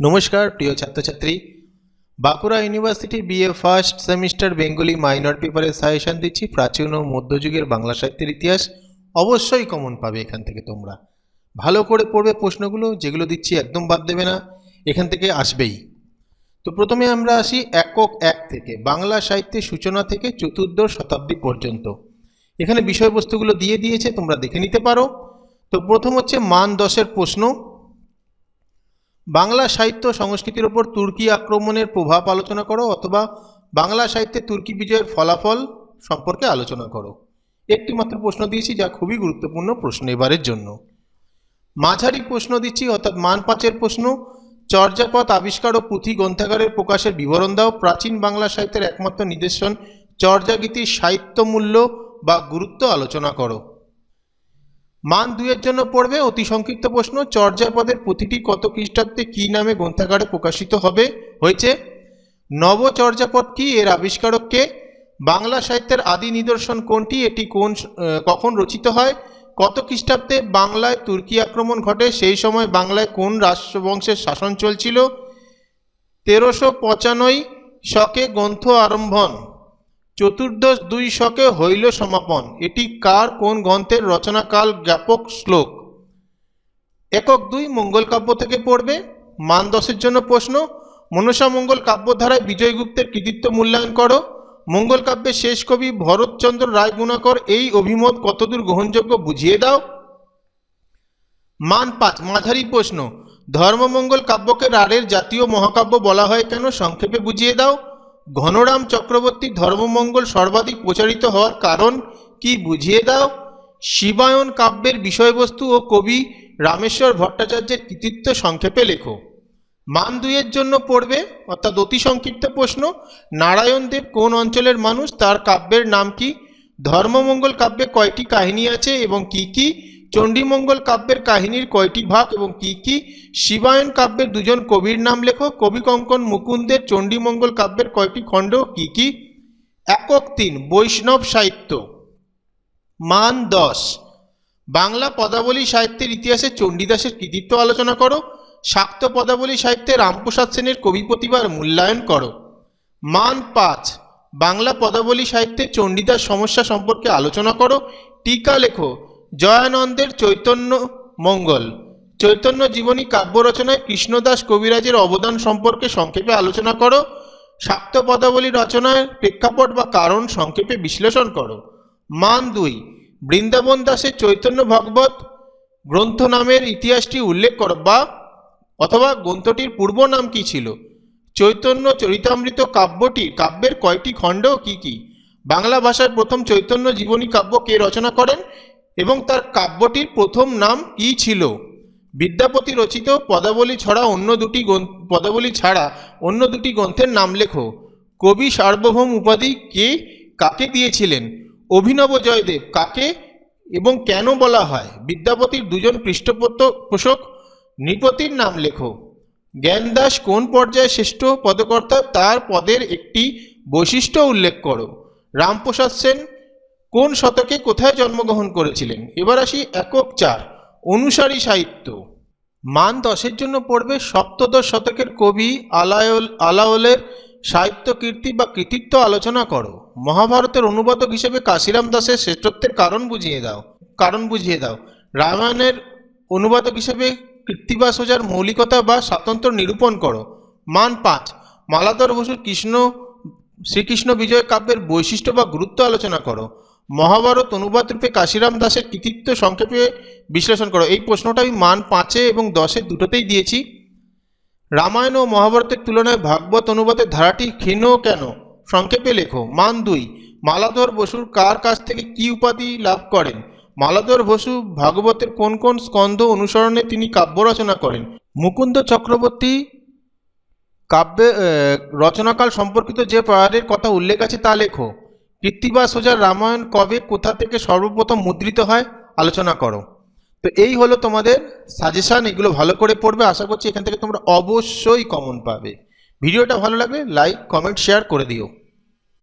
নমস্কার, প্রিয় ছাত্রছাত্রী। Bankura university BA first semester Bengali minor পেপারের সাজেশন দিচ্ছি। প্রাচীন ও মধ্যযুগের বাংলা সাহিত্যের ইতিহাস অবশ্যই কমন পাবে এখান থেকে তোমরা। ভালো করে পড়বে প্রশ্নগুলো, যেগুলো দিচ্ছি একদম বাদ দেবে না, এখান থেকে আসবেই। তো প্রথমে আমরা আসি একক এক থেকে, বাংলা সাহিত্যের সূচনা থেকে চতুর্দশ শতাব্দী পর্যন্ত। এখানে বিষয়বস্তুগুলো দিয়ে দিয়েছে, তোমরা দেখে নিতে পারো। তো প্রথম হচ্ছে মান দশের প্রশ্ন। বাংলা সাহিত্য সংস্কৃতির ওপর তুর্কি আক্রমণের প্রভাব আলোচনা করো অথবা বাংলা সাহিত্যে তুর্কি বিজয়ের ফলাফল সম্পর্কে আলোচনা করো। একটি মাত্র প্রশ্ন দিয়েছি, যা খুবই গুরুত্বপূর্ণ প্রশ্ন এবারের জন্য। মাঝারি প্রশ্ন দিচ্ছি, অর্থাৎ মান পাঁচের প্রশ্ন। চর্যাপদ, আবিষ্কার ও পুঁথি গ্রন্থাগারের প্রকাশের বিবরণ দাও। প্রাচীন বাংলা সাহিত্যের একমাত্র নিদর্শন চর্যাগীতির সাহিত্য মূল্য বা গুরুত্ব আলোচনা করো। মান দুইয়ের জন্য পড়বে অতি সংক্ষিপ্ত প্রশ্ন, চর্যাপদের প্রতিটি কত খ্রিস্টাব্দে কী নামে গ্রন্থাগারে প্রকাশিত হবে? হয়েছে, নবচর্যাপদ কি? এর আবিষ্কারককে বাংলা সাহিত্যের আদি নিদর্শন কোনটি? এটি কোন কখন রচিত হয়? কত খ্রিস্টাব্দে বাংলায় তুর্কি আক্রমণ ঘটে? সেই সময় বাংলায় কোন রাষ্ট্রবংশের শাসন চলছিল? তেরোশো পঁচানব্বই শকে গ্রন্থ আরম্ভন চতুর্দশ দুই শকে হইল সমাপন। এটি কার কোন গ্রন্থের রচনাকাল জ্ঞাপক শ্লোক? একক দুই মঙ্গল কাব্য থেকে পড়বে। মান দশের জন্য প্রশ্ন, মনসা মঙ্গল কাব্যধারায় বিজয়গুপ্তের কৃতিত্ব মূল্যায়ন করো। মঙ্গল কাব্যের শেষ কবি ভরতচন্দ্র রায় গুণাকর এই অভিমত কতদূর গ্রহণযোগ্য বুঝিয়ে দাও। মান পাঁচ, মাঝারি প্রশ্ন, ধর্মমঙ্গল কাব্যকে রাঢ়ের জাতীয় মহাকাব্য বলা হয় কেন? সংক্ষেপে বুঝিয়ে দাও। ঘনরাম চক্রবর্তীর ধর্মমঙ্গল সর্বাধিক প্রচারিত হওয়ার কারণ কি বুঝিয়ে দাও? শিবায়ন কাব্যের বিষয়বস্তু ও কবি রামেশ্বর ভট্টাচার্যের কৃতিত্ব সংক্ষেপে লেখো। মান দুইয়ের জন্য পড়বে, অর্থাৎ অতি সংক্ষিপ্ত প্রশ্ন, নারায়ণ দেব কোন অঞ্চলের মানুষ, তার কাব্যের নাম কি? ধর্মমঙ্গল কাব্যে কয়টি কাহিনী আছে এবং কি কি? চণ্ডীমঙ্গল কাব্যের কাহিনীর কয়টি ভাগ এবং কি কি? শিবায়ন কাব্যের দুজন কবির নাম লেখো। কবি কঙ্কন মুকুন্দের চণ্ডীমঙ্গল কাব্যের কয়টি খণ্ড, কি কি? একক তিন, বৈষ্ণব সাহিত্য। মান দশ, বাংলা পদাবলী সাহিত্যের ইতিহাসে চণ্ডীদাসের কৃতিত্ব আলোচনা করো। শাক্ত পদাবলী সাহিত্যে রামপ্রসাদ সেনের কবি প্রতিভার মূল্যায়ন করো। মান পাঁচ, বাংলা পদাবলী সাহিত্যে চণ্ডীদাস সমস্যা সম্পর্কে আলোচনা করো। টিকা লেখো। জয়ানন্দের চৈতন্য মঙ্গল। চৈতন্য জীবনী কাব্য রচনায় কৃষ্ণদাস কবিরাজের অবদান সম্পর্কে সংক্ষেপে আলোচনা করো। শাক্ত পদাবলী রচনায় প্রেক্ষাপট বা কারণ সংক্ষেপে বিশ্লেষণ করো। মান দুই, বৃন্দাবন দাসের চৈতন্য ভগবত গ্রন্থ নামের ইতিহাসটি উল্লেখ করো বা, অথবা গ্রন্থটির পূর্ব নাম কি ছিল? চৈতন্য চরিতামৃত কাব্যটি, কাব্যের কয়টি খণ্ড কি কি? বাংলা ভাষায় প্রথম চৈতন্য জীবনী কাব্য কে রচনা করেন? এবং তার কাব্যটির প্রথম নাম কি ছিল। বিদ্যাপতি রচিত পদাবলী ছাড়া অন্য দুটি পদাবলী ছাড়া অন্য দুটি গ্রন্থের নাম লেখো। কবি সার্বভৌম উপাধি কে, কাকে দিয়েছিলেন? অভিনব জয়দেব কাকে এবং কেন বলা হয়? বিদ্যাপতির দুজন পৃষ্ঠপোষক নৃপতির নাম লেখো। জ্ঞানদাস কোন পর্যায়ে শ্রেষ্ঠ পদকর্তা? তার পদের একটি বৈশিষ্ট্য উল্লেখ করো। রামপ্রসাদ সেন কোন শতকে কোথায় জন্মগ্রহণ করেছিলেন? এবার আসি একক চার, অনুসারী সাহিত্য। মান দশের জন্য পড়বে সপ্তদশ শতকের কবি আলায়ল আলাওলের সাহিত্য কীর্তি বা কৃতিত্ব আলোচনা করো। মহাভারতের অনুবাদক হিসেবে কাশিরাম দাসের শ্রেষ্ঠত্বের কারণ বুঝিয়ে দাও। কারণ বুঝিয়ে দাও। রামায়ণের অনুবাদক হিসেবে কৃত্তিবাস ওঝার মৌলিকতা বা স্বাতন্ত্র্য নিরূপণ করো। মান পাঁচ, মালাধর বসুর কৃষ্ণ শ্রীকৃষ্ণ বিজয় কাব্যের বৈশিষ্ট্য বা গুরুত্ব আলোচনা করো। মহাভারত অনুবাদ রূপে কাশিরাম দাসের কৃতিত্ব সংক্ষেপে বিশ্লেষণ করো। এই প্রশ্নটা আমি মান পাঁচে এবং দশে দুটোতেই দিয়েছি। রামায়ণ ও মহাভারতের তুলনায় ভাগবত অনুবাদের ধারাটি ক্ষীণ কেন? সংক্ষেপে লেখো। মান দুই, মালাধর বসুর কার কাছ থেকে কি উপাধি লাভ করেন? মালাধর বসু ভাগবতের কোন কোন স্কন্ধ অনুসরণে তিনি কাব্য রচনা করেন? মুকুন্দ চক্রবর্তী কাব্যে রচনাকাল সম্পর্কিত যে প্রয়ারের কথা উল্লেখ আছে তা লেখো। কৃত্তিবাস ওঝার রামায়ণ কবে, কোথা থেকে সর্বপ্রথম মুদ্রিত হয়, আলোচনা করো। তো এই হলো তোমাদের সাজেশান এগুলো ভালো করে পড়বে। আশা করছি এখান থেকে তোমরা অবশ্যই কমন পাবে। ভিডিওটা ভালো লাগলে লাইক কমেন্ট শেয়ার করে দিও।